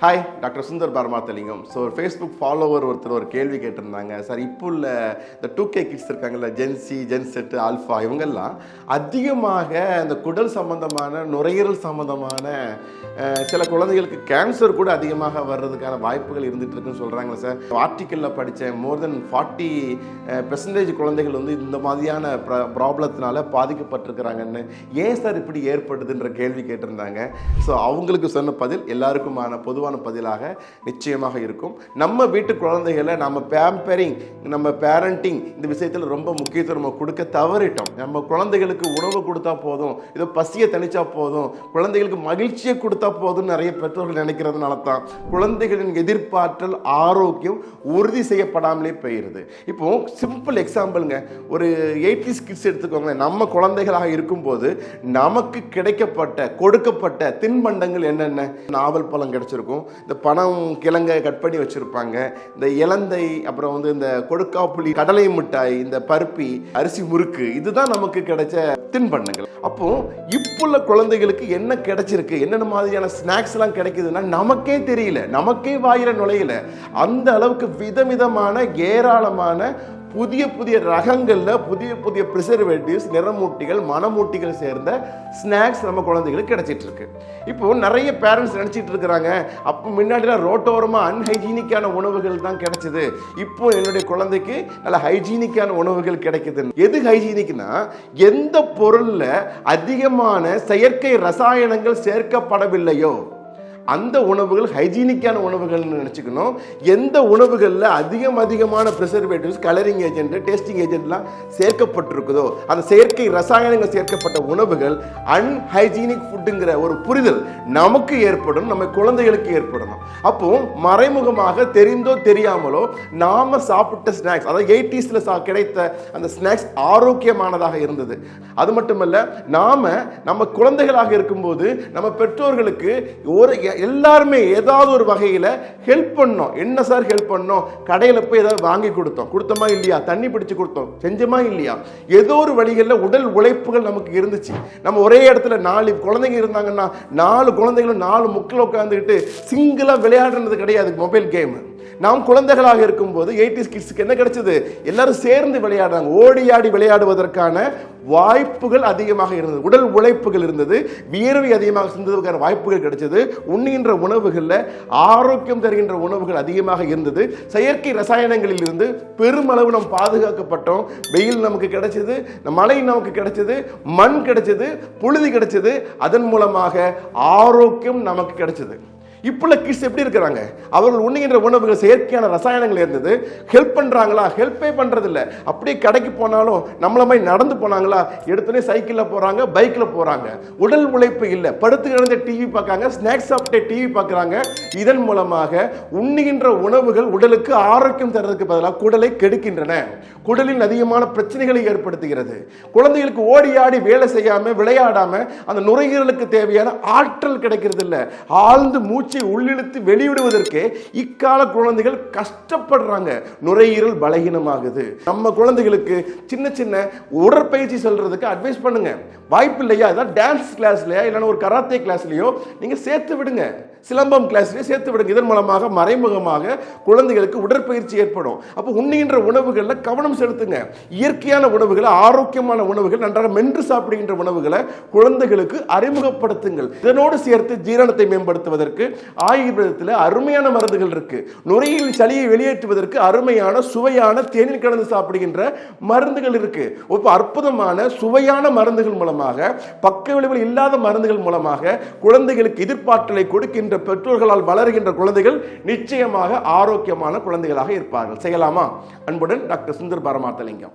Hi doctor Sundar Paramathalingam so ஒரு Facebook follower ஒருத்தர் ஒரு கேள்வி கேட்டிருந்தாங்க. சார் இப்போ உள்ள இந்த டூ கே கிட்ஸ் இருக்காங்கல்ல gen Z gen Z alpha இவங்கெல்லாம் அதிகமாக இந்த குடல் சம்பந்தமான நுரையீரல் சம்பந்தமான சில குழந்தைகளுக்கு கேன்சர் கூட அதிகமாக வர்றதுக்கான வாய்ப்புகள் இருந்துகிட்டு இருக்குன்னு சொல்கிறாங்களே சார். ஆர்டிக்கலில் படித்தேன் மோர் தென் ஃபார்ட்டி பெர்சன்டேஜ் குழந்தைகள் வந்து இந்த மாதிரியான ப்ராப்ளத்தினால பாதிக்கப்பட்டிருக்கிறாங்கன்னு ஏன் சார் இப்படி ஏற்படுதுன்ற கேள்வி கேட்டிருந்தாங்க. ஸோ அவங்களுக்கு சொன்ன பதில் எல்லாருக்குமான பொதுவாக பொதுவான பதிலாக நிச்சயமாக இருக்கும். நம்ம வீட்டு குழந்தைகளை நம்ம பேம்பரிங் நம்ம பேரண்டிங் இந்த விஷயத்தில் ரொம்ப முக்கியத்துவம் நம்ம கொடுக்க தவறிட்டோம். நம்ம குழந்தைகளுக்கு உணவு கொடுத்தா போதும் ஏதோ பசியை தணிச்சா போதும் குழந்தைகளுக்கு மகிழ்ச்சியை கொடுத்தா போதும்னு நிறைய பெற்றோர்கள் நினைக்கிறதுனால தான் குழந்தைகளின் எதிர்பார்த்தல் ஆரோக்கியம் உறுதி செய்யப்படாமலே போயிடுது இப்போ சிம்பிள் எக்ஸாம்பிளுங்க ஒரு எயிட்டிஸ் கிட்ஸ் எடுத்துக்கோங்க நம்ம குழந்தைகளாக இருக்கும்போது நமக்கு கிடைக்கப்பட்ட கொடுக்கப்பட்ட தின்பண்டங்கள் என்னென்ன? நாவல் பழம் கிடைச்சிருக்கும். இந்த பணம் கிழங்கை கட் பண்ணி வச்சிருப்பாங்க. இந்த இலந்தை அப்புறம் வந்து இந்த கொடுக்காப்புளி கடலை மிட்டாய் இந்த பருப்பி அரிசி முறுக்கு இதுதான் நமக்கு கிடைச்ச தின்பண்டங்கள். அப்போ இப்புள்ள குழந்தைகளுக்கு என்ன கிடைச்சிருக்கு? என்னென்ன மாதிரியான ஸ்நாக்ஸ் எல்லாம் கிடைக்குதுன்னா நமக்கே தெரியல. நமக்கே வாயில நுழையல. அந்த அளவுக்கு விதவிதமான ஏராளமான புதிய புதிய ரகங்களில் புதிய புதிய ப்ரிசர்வேட்டிவ்ஸ் நிறமூட்டிகள் மனமூட்டிகள் சேர்ந்த ஸ்நாக்ஸ் நம்ம குழந்தைகளுக்கு கிடைச்சிட்டு இருக்கு இப்போ நிறைய பேரண்ட்ஸ் நினச்சிட்டு இருக்கிறாங்க அப்போ முன்னாடிலாம் ரோட்டோரமாக அன்ஹைஜீனிக்கான உணவுகள் தான் கிடைச்சது. இப்போ என்னுடைய குழந்தைக்கு நல்ல ஹைஜீனிக்கான உணவுகள் கிடைக்குது. எது ஹைஜீனிக்னா எந்த பொருளில் அதிகமான செயற்கை ரசாயனங்கள் சேர்க்கப்படவில்லையோ அந்த உணவுகள் ஹைஜீனிக்கான உணவுகள்னு நினச்சிக்கணும். எந்த உணவுகளில் அதிகம் அதிகமான ப்ரிசர்வேட்டிவ்ஸ் கலரிங் ஏஜென்ட் டேஸ்டிங் ஏஜென்ட்லாம் சேர்க்கப்பட்டிருக்குதோ அந்த செயற்கை ரசாயனங்கள் சேர்க்கப்பட்ட உணவுகள் அன்ஹைஜீனிக் ஃபுட்டுங்கிற ஒரு புரிதல் நமக்கு ஏற்படும் நம்ம குழந்தைகளுக்கு ஏற்படணும். அப்போ மறைமுகமாக தெரிந்தோ தெரியாமலோ நாம சாப்பிட்ட ஸ்நாக்ஸ் அதாவது எயிட்டிஸில் சா கிடைத்த அந்த ஸ்நாக்ஸ் ஆரோக்கியமானதாக இருந்தது. அது மட்டுமல்ல நாம நம்ம குழந்தைகளாக இருக்கும்போது நம்ம பெற்றோர்களுக்கு ஒரு எல்லாருமே ஏதாவது ஒரு வகையில் ஹெல்ப் பண்ணோம். என்ன சார் ஹெல்ப் பண்ணோம்? கடையில் போய் ஏதாவது வாங்கி கொடுத்தோம். கொடுத்தோமா இல்லையா? தண்ணி பிடிச்சி கொடுத்தோம். செஞ்சோமா இல்லையா? ஏதோ ஒரு வழிகளில் உடல் உழைப்புகள் நமக்கு இருந்துச்சு. நம்ம ஒரே இடத்துல நாலு குழந்தைங்க இருந்தாங்கன்னா நாலு குழந்தைகளும் நாலு முக்கில் உட்காந்துக்கிட்டு சிங்கிளாக விளையாடுறது கிடையாது மொபைல் கேமு நாம் குழந்தைகளாக இருக்கும்போது எயிட்டிஸ் கிட்ஸுக்கு என்ன கிடைச்சது? எல்லாரும் சேர்ந்து விளையாடுறாங்க. ஓடி ஆடி விளையாடுவதற்கான வாய்ப்புகள் அதிகமாக இருந்தது. உடல் உழைப்புகள் இருந்தது. வியர்வை அதிகமாக சிந்ததுக்கான வாய்ப்புகள் கிடைச்சது. உண்ணுகின்ற உணவுகளில் ஆரோக்கியம் தருகின்ற உணவுகள் அதிகமாக இருந்தது. செயற்கை ரசாயனங்களில் இருந்து பெருமளவு நாம் பாதுகாக்கப்பட்டோம். வெயில் நமக்கு கிடைச்சது மழை நமக்கு கிடைச்சது மண் கிடைச்சது புழுதி கிடைச்சது. அதன் மூலமாக ஆரோக்கியம் நமக்கு கிடைச்சது. இப்போ கிட்ஸ் எப்படி இருக்கிறாங்க? அவர்கள் உண்ணுகின்ற உணவுகள் செயற்கையான ரசாயனங்கள் இருந்தது. ஹெல்ப் பண்ணுறாங்களா ஹெல்ப்பே பண்ணுறதில்ல அப்படியே கடைக்கு போனாலும் நம்மள மாதிரி நடந்து போனாங்களா? எடுத்தோடனே சைக்கிளில் போகிறாங்க பைக்கில் போகிறாங்க உடல் உழைப்பு இல்லை. படுத்து கிடந்த டிவி பார்க்காங்க ஸ்நாக்ஸ் சாப்பிட்டே டிவி பார்க்குறாங்க. இதன் மூலமாக உண்ணுகின்ற உணவுகள் உடலுக்கு ஆரோக்கியம் தர்றதுக்கு பதிலாக குடலை கெடுக்கின்றன. குடலில் அதிகமான பிரச்சனைகளை ஏற்படுத்துகிறது. குழந்தைகளுக்கு ஓடி ஆடி வேலை செய்யாமல் விளையாடாமல் அந்த நுரையீரலுக்கு தேவையான ஆற்றல் கிடைக்கிறது இல்லை ஆழ்ந்து மூச்சு உள்ளிழுத்து வெளியிடுவதற்கு இக்கால குழந்தைகள் கஷ்டப்படுறாங்க. நுரையீரல் பலகீனமாகுது. நம்ம குழந்தைகளுக்கு சின்ன சின்ன உடற்பயிற்சி சொல்றதுக்கு அட்வைஸ் பண்ணுங்க. வாய்ப்பு இல்லையா அதான் டான்ஸ் கிளாஸ்லயா இல்லைன்னா ஒரு கராத்தே கிளாஸ்லயோ நீங்க சேர்த்து விடுங்க. சிலம்பம் கிளாஸ்லேயே சேர்த்து விடுங்க. இதன் மூலமாக மறைமுகமாக குழந்தைகளுக்கு உடற்பயிற்சி ஏற்படும். அப்போ உண்ணுகின்ற உணவுகளில் கவனம் செலுத்துங்க. இயற்கையான உணவுகளை ஆரோக்கியமான உணவுகள் நன்றாக மென்று சாப்பிடுகின்ற உணவுகளை குழந்தைகளுக்கு அறிமுகப்படுத்துங்கள். இதனோடு சேர்த்து ஜீரணத்தை மேம்படுத்துவதற்கு ஆயுர்வேதத்தில் அருமையான மருந்துகள் இருக்கு. நுரையில் சளியை வெளியேற்றுவதற்கு அருமையான சுவையான தேநீர் கலந்து சாப்பிடுகின்ற மருந்துகள் இருக்கு. இப்போ அற்புதமான சுவையான மருந்துகள் மூலமாக பக்க விளைவுகள் இல்லாத மருந்துகள் மூலமாக குழந்தைகளுக்கு எதிர்ப்பாற்றலை கொடுக்கின்ற பெற்றோர்களால் வளர்கின்ற குழந்தைகள் நிச்சயமாக ஆரோக்கியமான குழந்தைகளாக இருப்பார்கள். செய்யலாமா? அன்புடன் டாக்டர் சுந்தர் பரமாத்தலிங்கம்.